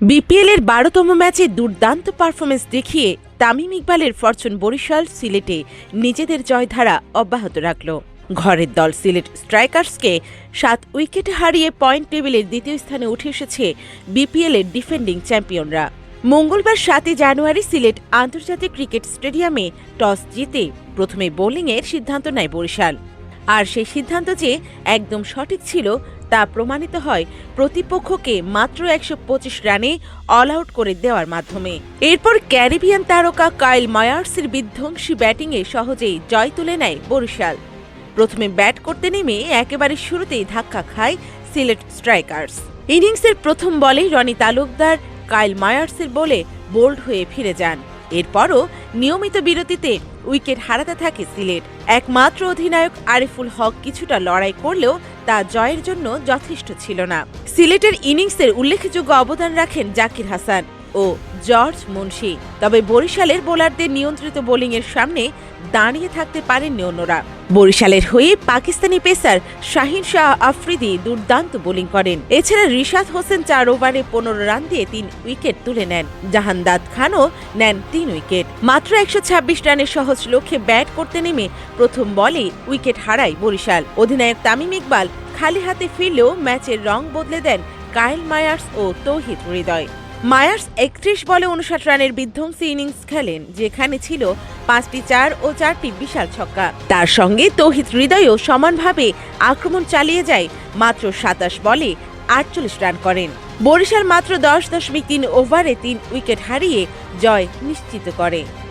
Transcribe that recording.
BPL এর বারোতম ম্যাচে দুর্দান্ত পারফরমেন্স দেখিয়ে তামিম ইকবালের ফরচুন বরিশাল সিলেটে নিজেদের জয়ধারা অব্যাহত রাখল। ঘরের দল সিলেট স্ট্রাইকার্সকে সাত উইকেট হারিয়ে পয়েন্ট টেবিলের দ্বিতীয় স্থানে উঠে এসেছে বিপিএল এর ডিফেন্ডিং চ্যাম্পিয়নরা মঙ্গলবার সাতই জানুয়ারি সিলেট আন্তর্জাতিক ক্রিকেট স্টেডিয়ামে টস জিতে প্রথমে বোলিংয়ের সিদ্ধান্ত নেয় বরিশাল। আর সেই সিদ্ধান্ত যে একদম সঠিক ছিল তা প্রমাণিত হয় প্রতিপক্ষকে মাত্র একশো পঁচিশ রানে অল আউট করে দেওয়ার মাধ্যমে। এরপর ক্যারিবিয়ান তারকা কাইল মায়ার্সের বিধ্বংসী ব্যাটিংয়ে সহজেই জয় তুলে নেয় বরিশাল। প্রথমে ব্যাট করতে নেমে একেবারে শুরুতেই ধাক্কা খায় সিলেট স্ট্রাইকার্স। ইনিংসের প্রথম বলেই রনি তালুকদার, কাইল মায়ার্সের বলে বোল্ড হয়ে ফিরে যান। এরপরও নিয়মিত বিরতিতে উইকেট হারাতে থাকে সিলেট। একমাত্র অধিনায়ক আরিফুল হক কিছুটা লড়াই করলেও তা জয়ের জন্য যথেষ্ট ছিল না। সিলেটের ইনিংসের উল্লেখযোগ্য অবদান রাখেন জাকির হাসান। ও জর্জ মুন্সি। তবে বরিশালের বোলারদের নিয়ন্ত্রিত বোলিংয়ের সামনে দাঁড়িয়ে থাকতে পারেননি অন্যরা। বরিশালের হয়ে পাকিস্তানি পেসার শাহিন শাহ আফ্রিদি দুর্দান্ত বোলিং করেন। এছাড়া রিশাদ হোসেন চার ওভারে পনেরো রান দিয়ে তিন উইকেট তুলে নেন। জাহানদাদ খানও নেন তিন উইকেট। মাত্র একশো ছাব্বিশ রানের সহজ লক্ষ্যে ব্যাট করতে নেমে প্রথম বলে উইকেট হারায় বরিশাল। অধিনায়ক তামিম ইকবাল খালি হাতে ফিরলেও ম্যাচের রং বদলে দেন কাইল মায়ার্স ও তৌহিদ হৃদয়। মায়ার্স একত্রিশ বলে উনষাট রানের বিধ্বংসী ইনিংস খেলেন, যেখানে ছিল পাঁচটি চার ও চারটি বিশাল ছক্কা। তার সঙ্গে তহিত হৃদয়ও সমানভাবে আক্রমণ চালিয়ে যায়, মাত্র সাতাশ বলে আটচল্লিশ রান করেন। বরিশাল মাত্র দশ দশমিক তিন ওভারে তিন উইকেট হারিয়ে জয় নিশ্চিত করে।